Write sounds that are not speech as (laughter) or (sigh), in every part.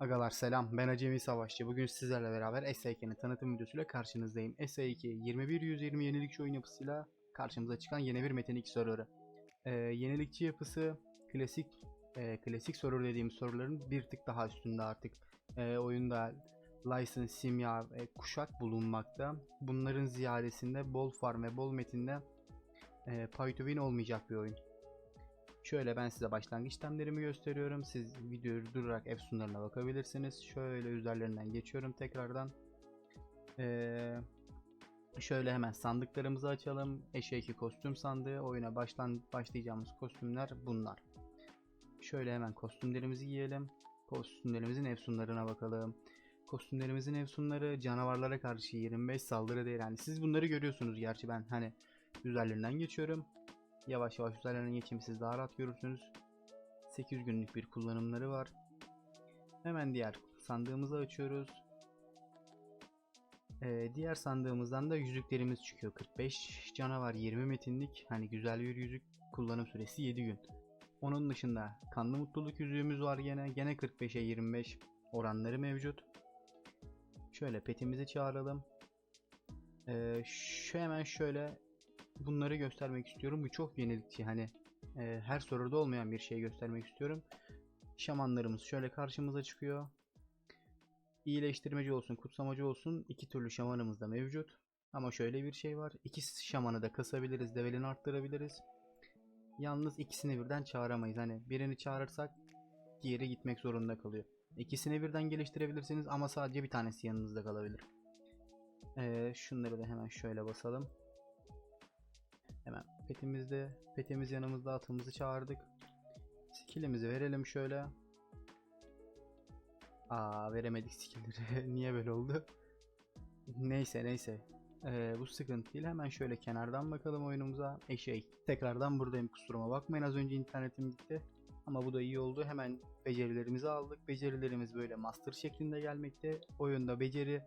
Agalar selam ben Acemi Savaşçı. Bugün sizlerle beraber SA2'nin tanıtım videosuyla karşınızdayım. SA2 21-120 yenilikçi oyun yapısıyla karşımıza çıkan yeni bir Metin 2 serverı. Ee, yenilikçi yapısı klasik e, klasik server dediğimiz serverların bir tık daha üstünde artık. Ee, oyunda license, simya ve kuşak bulunmakta. Bunların ziyadesinde bol farm ve bol metinde e, pay to win olmayacak bir oyun. Şöyle ben size başlangıç işlemlerimi gösteriyorum. Siz videoyu durarak Efsunlarına bakabilirsiniz. Şöyle üzerlerinden geçiyorum tekrardan. Ee, şöyle hemen sandıklarımızı açalım. Eşe 2 kostüm sandığı. Oyuna başlan başlayacağımız kostümler bunlar. Şöyle hemen kostümlerimizi giyelim. Kostümlerimizin efsunlarına bakalım. Kostümlerimizin efsunları canavarlara karşı 25 saldırı değil. Yani siz bunları görüyorsunuz gerçi ben hani üzerlerinden geçiyorum. Yavaş yavaş üzerlerine geçeyim siz daha rahat görürsünüz. 8 günlük bir kullanımları var. Hemen diğer sandığımızı açıyoruz. Ee, diğer sandığımızdan da yüzüklerimiz çıkıyor. 45 canavar 20 metinlik. Hani güzel bir yüzük kullanım süresi 7 gün. Onun dışında kanlı mutluluk yüzüğümüz var gene. Gene 45'e 25 oranları mevcut. Şöyle petimizi çağıralım. Ee, şu hemen şöyle bunları göstermek istiyorum. Bu çok yenilikçi hani e, her soruda olmayan bir şey göstermek istiyorum. Şamanlarımız şöyle karşımıza çıkıyor. İyileştirmeci olsun, kutsamacı olsun iki türlü şamanımız da mevcut. Ama şöyle bir şey var. İki şamanı da kasabiliriz, levelini arttırabiliriz. Yalnız ikisini birden çağıramayız. Hani birini çağırırsak diğeri gitmek zorunda kalıyor. İkisini birden geliştirebilirsiniz ama sadece bir tanesi yanınızda kalabilir. Ee, şunları da hemen şöyle basalım. Hemen petimizde, petimiz yanımızda atımızı çağırdık. Skillimizi verelim şöyle. Aa veremedik skillleri. (laughs) Niye böyle oldu? Neyse neyse. Ee, bu sıkıntı değil. Hemen şöyle kenardan bakalım oyunumuza. E şey, tekrardan buradayım kusuruma bakmayın. Az önce internetim gitti. Ama bu da iyi oldu. Hemen becerilerimizi aldık. Becerilerimiz böyle master şeklinde gelmekte. Oyunda beceri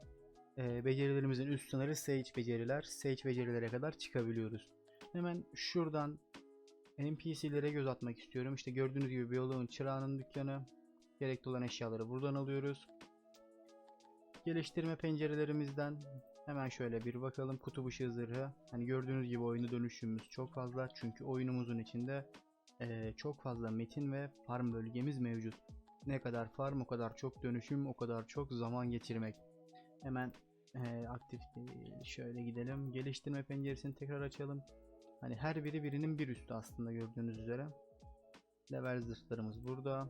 e, becerilerimizin üst sınırı Sage beceriler. Sage becerilere kadar çıkabiliyoruz. Hemen şuradan NPC'lere göz atmak istiyorum. İşte gördüğünüz gibi biyoloğun çırağının dükkanı. Gerekli olan eşyaları buradan alıyoruz. Geliştirme pencerelerimizden hemen şöyle bir bakalım. Kutu ışığı zırhı. Hani gördüğünüz gibi oyunu dönüşümümüz çok fazla. Çünkü oyunumuzun içinde eee, çok fazla metin ve farm bölgemiz mevcut. Ne kadar farm o kadar çok dönüşüm o kadar çok zaman geçirmek. Hemen eee, aktif değil. Şöyle gidelim. Geliştirme penceresini tekrar açalım. Hani her biri birinin bir üstü aslında gördüğünüz üzere. Level zırhlarımız burada.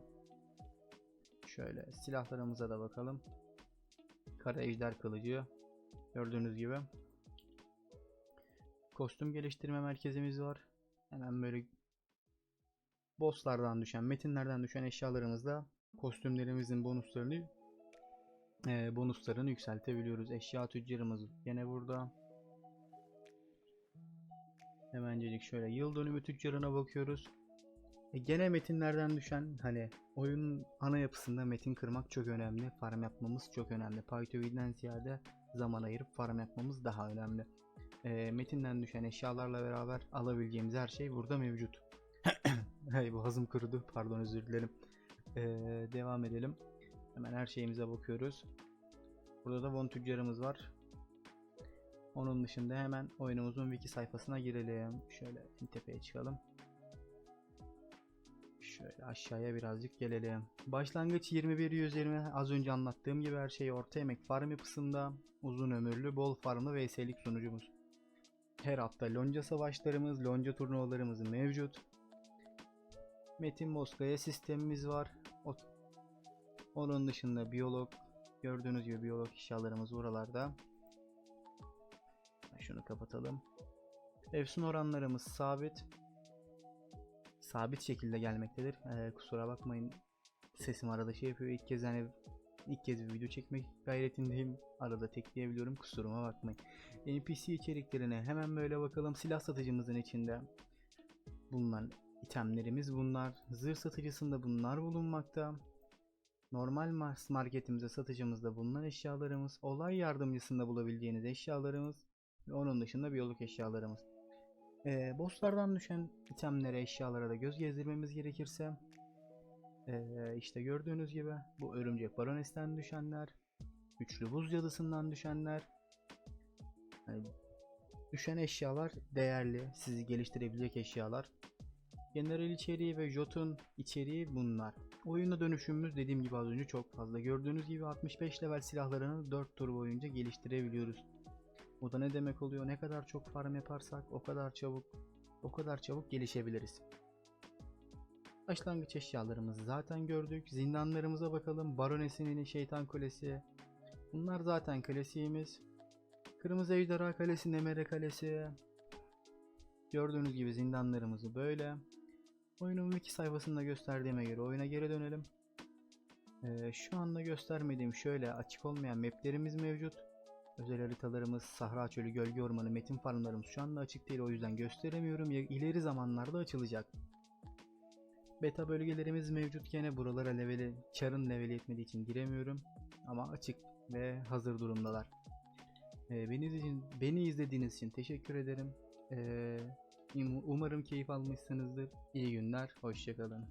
Şöyle silahlarımıza da bakalım. Kara ejder kılıcı. Gördüğünüz gibi. Kostüm geliştirme merkezimiz var. Hemen böyle bosslardan düşen, metinlerden düşen eşyalarımızla kostümlerimizin bonuslarını eee, bonuslarını yükseltebiliyoruz. Eşya tüccarımız yine burada. Hemencecik şöyle yıl dönümü tüccarına bakıyoruz. E, gene metinlerden düşen hani oyunun ana yapısında metin kırmak çok önemli. Farm yapmamız çok önemli. Python'dan ziyade zaman ayırıp farm yapmamız daha önemli. E, metinden düşen eşyalarla beraber alabileceğimiz her şey burada mevcut. (coughs) Hey boğazım kurudu. Pardon özür dilerim. E, devam edelim. Hemen her şeyimize bakıyoruz. Burada da Von tüccarımız var. Onun dışında hemen oyunumuzun wiki sayfasına girelim. Şöyle en tepeye çıkalım. Şöyle aşağıya birazcık gelelim. Başlangıç 21-120 az önce anlattığım gibi her şey orta emek farm yapısında uzun ömürlü bol farmlı VS'lik sunucumuz. Her hafta lonca savaşlarımız, lonca turnuvalarımız mevcut. Metin Moskaya sistemimiz var. Onun dışında biyolog gördüğünüz gibi biyolog eşyalarımız buralarda. Şunu kapatalım. Efsun oranlarımız sabit. Sabit şekilde gelmektedir. Ee, kusura bakmayın. Sesim arada şey yapıyor. İlk kez hani ilk kez bir video çekmek gayretindeyim. Arada tekleyebiliyorum. Kusuruma bakmayın. NPC içeriklerine hemen böyle bakalım. Silah satıcımızın içinde bulunan itemlerimiz bunlar. Zırh satıcısında bunlar bulunmakta. Normal marketimize satıcımızda bulunan eşyalarımız. Olay yardımcısında bulabileceğiniz eşyalarımız. Ve onun dışında biyolog eşyalarımız. Ee, bosslardan düşen itemlere, eşyalara da göz gezdirmemiz gerekirse Ee, işte gördüğünüz gibi bu örümcek baronesten düşenler, güçlü buz cadısından düşenler. Yani düşen eşyalar değerli, sizi geliştirebilecek eşyalar. General içeriği ve Jotun içeriği bunlar. Oyuna dönüşümümüz dediğim gibi az önce çok fazla. Gördüğünüz gibi 65 level silahlarını 4 tur boyunca geliştirebiliyoruz. Bu da ne demek oluyor? Ne kadar çok farm yaparsak o kadar çabuk o kadar çabuk gelişebiliriz. Başlangıç eşyalarımızı zaten gördük. Zindanlarımıza bakalım. Baronesinin şeytan kulesi. Bunlar zaten klasiğimiz. Kırmızı Ejderha Kalesi, Nemere Kalesi. Gördüğünüz gibi zindanlarımızı böyle. Oyunun wiki sayfasında gösterdiğime göre oyuna geri dönelim. Ee, şu anda göstermediğim şöyle açık olmayan maplerimiz mevcut. Özel haritalarımız, Sahra Çölü, Gölge Ormanı, Metin Farmlarımız şu anda açık değil o yüzden gösteremiyorum. Ya- İleri zamanlarda açılacak. Beta bölgelerimiz mevcut gene buralara leveli, çarın leveli yetmediği için giremiyorum. Ama açık ve hazır durumdalar. Ee, beni, izlediğin- beni izlediğiniz için teşekkür ederim. Ee, um- umarım keyif almışsınızdır. İyi günler, hoşçakalın.